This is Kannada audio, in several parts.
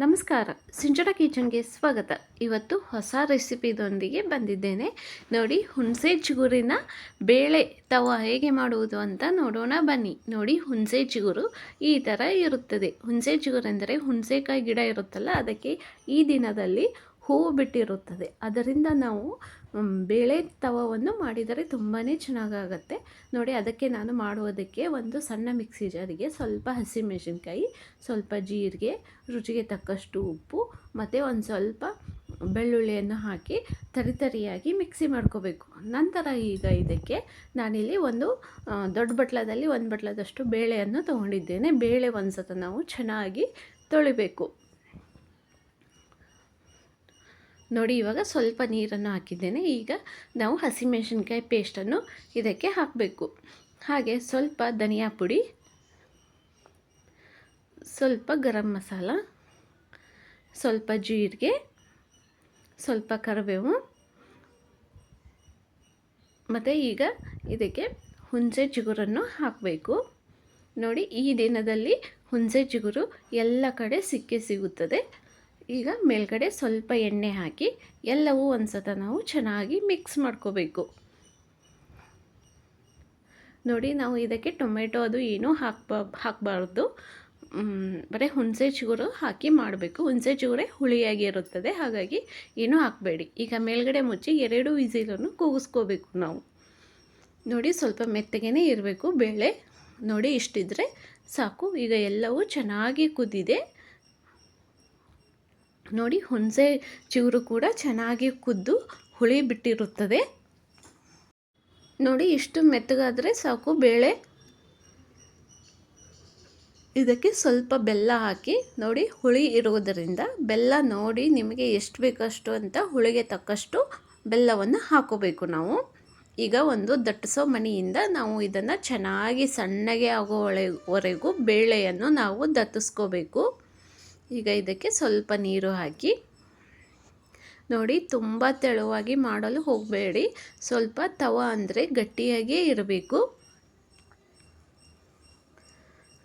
ನಮಸ್ಕಾರ. ಸಿಂಚಡ ಕಿಚನ್ಗೆ ಸ್ವಾಗತ. ಇವತ್ತು ಹೊಸ ರೆಸಿಪಿದೊಂದಿಗೆ ಬಂದಿದ್ದೇನೆ. ನೋಡಿ, ಹುಣಸೆ ಚಿಗುರಿನ ಬೇಳೆ ತವ ಹೇಗೆ ಮಾಡುವುದು ಅಂತ ನೋಡೋಣ ಬನ್ನಿ. ನೋಡಿ, ಹುಣಸೆ ಚಿಗುರು ಈ ಥರ ಇರುತ್ತದೆ. ಹುಣಸೆ ಚಿಗುರೆಂದರೆ ಹುಣಸೆಕಾಯಿ ಗಿಡ ಇರುತ್ತಲ್ಲ, ಅದಕ್ಕೆ ಈ ದಿನದಲ್ಲಿ ಹೂವು ಬಿಟ್ಟಿರುತ್ತದೆ ಅದರಿಂದ ನಾವು ಬೇಳೆ ತವವನ್ನು ಮಾಡಿದರೆ ತುಂಬಾ ಚೆನ್ನಾಗಾಗತ್ತೆ. ನೋಡಿ, ಅದಕ್ಕೆ ನಾನು ಮಾಡುವುದಕ್ಕೆ ಒಂದು ಸಣ್ಣ ಮಿಕ್ಸಿ ಜಾರಿಗೆ ಸ್ವಲ್ಪ ಹಸಿಮೆಣಸಿನ್ಕಾಯಿ, ಸ್ವಲ್ಪ ಜೀರಿಗೆ, ರುಚಿಗೆ ತಕ್ಕಷ್ಟು ಉಪ್ಪು, ಮತ್ತು ಒಂದು ಸ್ವಲ್ಪ ಬೆಳ್ಳುಳ್ಳಿಯನ್ನು ಹಾಕಿ ತರಿತರಿಯಾಗಿ ಮಿಕ್ಸಿ ಮಾಡ್ಕೋಬೇಕು. ನಂತರ ಈಗ ಇದಕ್ಕೆ ನಾನಿಲ್ಲಿ ಒಂದು ದೊಡ್ಡ ಬಟ್ಲದಲ್ಲಿ ಒಂದು ಬಟ್ಲದಷ್ಟು ಬೇಳೆಯನ್ನು ತೊಗೊಂಡಿದ್ದೇನೆ. ಬೇಳೆ ಒಂದು ಸತ ನಾವು ಚೆನ್ನಾಗಿ ತೊಳಿಬೇಕು. ನೋಡಿ, ಇವಾಗ ಸ್ವಲ್ಪ ನೀರನ್ನು ಹಾಕಿದ್ದೇನೆ. ಈಗ ನಾವು ಹಸಿಮೆಣಸಿನ್ಕಾಯಿ ಪೇಸ್ಟನ್ನು ಇದಕ್ಕೆ ಹಾಕಬೇಕು. ಹಾಗೆ ಸ್ವಲ್ಪ ಧನಿಯಾ ಪುಡಿ, ಸ್ವಲ್ಪ ಗರಂ ಮಸಾಲ, ಸ್ವಲ್ಪ ಜೀರಿಗೆ, ಸ್ವಲ್ಪ ಕರಿಬೇವು, ಮತ್ತು ಈಗ ಇದಕ್ಕೆ ಹುಣಸೆ ಚಿಗುರನ್ನು ಹಾಕಬೇಕು. ನೋಡಿ, ಈ ದಿನದಲ್ಲಿ ಹುಣಸೆ ಚಿಗುರು ಎಲ್ಲ ಕಡೆ ಸಿಕ್ಕೇ ಸಿಗುತ್ತದೆ. ಈಗ ಮೇಲ್ಗಡೆ ಸ್ವಲ್ಪ ಎಣ್ಣೆ ಹಾಕಿ ಎಲ್ಲವೂ ಒಂದು ಸತ ನಾವು ಚೆನ್ನಾಗಿ ಮಿಕ್ಸ್ ಮಾಡ್ಕೋಬೇಕು. ನೋಡಿ, ನಾವು ಇದಕ್ಕೆ ಟೊಮೆಟೊ ಅದು ಏನೂ ಹಾಕ್ಬಾ, ಹಾಕಬಾರ್ದು. ಬರೀ ಹುಣಸೆ ಚಿಗುರು ಹಾಕಿ ಮಾಡಬೇಕು. ಹುಣಸೆ ಚಿಗುರೇ ಹುಳಿಯಾಗಿರುತ್ತದೆ, ಹಾಗಾಗಿ ಏನೂ ಹಾಕಬೇಡಿ. ಈಗ ಮೇಲ್ಗಡೆ ಮುಚ್ಚಿ ಎರಡು ವಿಸಿಲನ್ನು ಕೂಗಿಸ್ಕೋಬೇಕು ನಾವು. ನೋಡಿ, ಸ್ವಲ್ಪ ಮೆತ್ತಗೇ ಇರಬೇಕು. ಬೇಳೆ ನೋಡಿ, ಇಷ್ಟಿದ್ರೆ ಸಾಕು. ಈಗ ಎಲ್ಲವೂ ಚೆನ್ನಾಗಿ ಕುದಿದೆ. ನೋಡಿ ಹುಣಸೆ ಚಿಗುರು ಕೂಡ ಚೆನ್ನಾಗಿ ಕುದ್ದು ಹುಳಿ ಬಿಟ್ಟಿರುತ್ತದೆ. ನೋಡಿ ಇಷ್ಟು ಮೆತ್ತಗಾದರೆ ಸಾಕು ಬೇಳೆ. ಇದಕ್ಕೆ ಸ್ವಲ್ಪ ಬೆಲ್ಲ ಹಾಕಿ ನೋಡಿ ಹುಳಿ ಇರುವುದರಿಂದ ಬೆಲ್ಲ ನೋಡಿ ನಿಮಗೆ ಎಷ್ಟು ಬೇಕಷ್ಟು ಅಂತ ಹುಳಿಗೆ ತಕ್ಕಷ್ಟು ಬೆಲ್ಲವನ್ನು ಹಾಕೋಬೇಕು ನಾವು. ಈಗ ಒಂದು ದಟ್ಟಿಸೋ ಮಣಿಯಿಂದ ನಾವು ಇದನ್ನು ಚೆನ್ನಾಗಿ ಸಣ್ಣಗೆ ಆಗೋವರೆಗೂ ಬೇಳೆಯನ್ನು ನಾವು ದತ್ತಿಸ್ಕೋಬೇಕು ಈಗ ಇದಕ್ಕೆ ಸ್ವಲ್ಪ ನೀರು ಹಾಕಿ ನೋಡಿ ತುಂಬ ತೆಳುವಾಗಿ ಮಾಡಲು ಹೋಗಬೇಡಿ. ಸ್ವಲ್ಪ ತವ ಅಂದರೆ ಗಟ್ಟಿಯಾಗಿಯೇ ಇರಬೇಕು.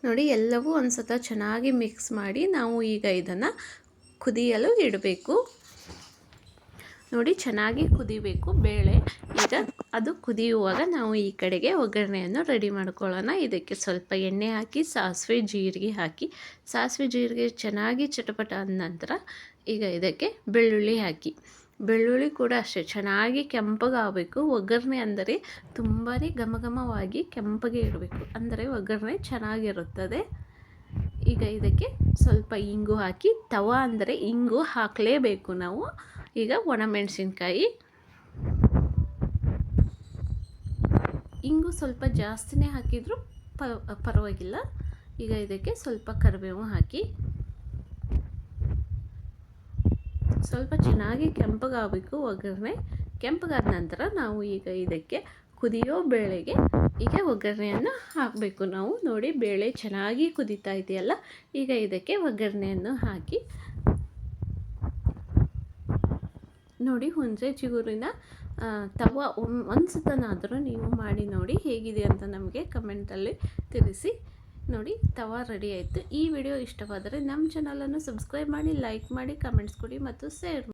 ನೋಡಿ ಎಲ್ಲವೂ ಒಂದು ಸತ ಚೆನ್ನಾಗಿ ಮಿಕ್ಸ್ ಮಾಡಿ ನಾವು ಈಗ ಇದನ್ನು ಕುದಿಯಲು ಇಡಬೇಕು. ನೋಡಿ, ಚೆನ್ನಾಗಿ ಕುದಿಬೇಕು ಬೇಳೆ. ಈಗ ಅದು ಕುದಿಯುವಾಗ ನಾವು ಈ ಕಡೆಗೆ ಒಗ್ಗರಣೆಯನ್ನು ರೆಡಿ ಮಾಡ್ಕೊಳ್ಳೋಣ. ಇದಕ್ಕೆ ಸ್ವಲ್ಪ ಎಣ್ಣೆ ಹಾಕಿ, ಸಾಸಿವೆ, ಜೀರಿಗೆ ಹಾಕಿ. ಸಾಸಿವೆ, ಜೀರಿಗೆ ಚೆನ್ನಾಗಿ ಚಟಪಟ ಆದ ನಂತರ ಈಗ ಇದಕ್ಕೆ ಬೆಳ್ಳುಳ್ಳಿ ಹಾಕಿ. ಬೆಳ್ಳುಳ್ಳಿ ಕೂಡ ಅಷ್ಟೇ, ಚೆನ್ನಾಗಿ ಕೆಂಪಗಾಗಬೇಕು. ಒಗ್ಗರಣೆ ಅಂದರೆ ತುಂಬಾ ಘಮಘಮವಾಗಿ ಕೆಂಪಗೆ ಇರಬೇಕು. ಅಂದರೆ ಒಗ್ಗರಣೆ ಚೆನ್ನಾಗಿರುತ್ತದೆ. ಈಗ ಇದಕ್ಕೆ ಸ್ವಲ್ಪ ಇಂಗು ಹಾಕಿ, ತವ ಅಂದರೆ ಇಂಗು ಹಾಕಲೇಬೇಕು ನಾವು. ಈಗ ಒಣಮೆಣಸಿನ್ಕಾಯಿ ಇಂಗು ಸ್ವಲ್ಪ ಜಾಸ್ತಿನೇ ಹಾಕಿದರೂ ಪರವಾಗಿಲ್ಲ. ಈಗ ಇದಕ್ಕೆ ಸ್ವಲ್ಪ ಕರಿಬೇವು ಹಾಕಿ. ಸ್ವಲ್ಪ ಚೆನ್ನಾಗಿ ಕೆಂಪಗಾಗಬೇಕು ಒಗ್ಗರಣೆ. ಕೆಂಪಗಾದ ನಂತರ ನಾವು ಈಗ ಇದಕ್ಕೆ ಕುದಿಯೋ ಬೇಳೆಗೆ ಈಗ ಒಗ್ಗರಣೆಯನ್ನು ಹಾಕಬೇಕು. ನಾವು ನೋಡಿ ಬೇಳೆ ಚೆನ್ನಾಗಿ ಕುದೀತಾ ಇದೆಯಲ್ಲ, ಈಗ ಇದಕ್ಕೆ ಒಗ್ಗರಣೆಯನ್ನು ಹಾಕಿ ನೋಡಿ ಹುಣಸೆ ಚಿಗುರಿನ ತವ ಒಂದು ಸತನಾದರೂ ನೀವು ಮಾಡಿ ನೋಡಿ ಹೇಗಿದೆ ಅಂತ ನಮಗೆ ಕಮೆಂಟಲ್ಲಿ ತಿಳಿಸಿ. ನೋಡಿ, ತವ ರೆಡಿ ಆಯಿತು. ಈ ವಿಡಿಯೋ ಇಷ್ಟವಾದರೆ ನಮ್ಮ ಚಾನಲನ್ನು ಸಬ್ಸ್ಕ್ರೈಬ್ ಮಾಡಿ ಲೈಕ್ ಮಾಡಿ ಕಮೆಂಟ್ಸ್ ಕೊಡಿ ಮತ್ತು ಶೇರ್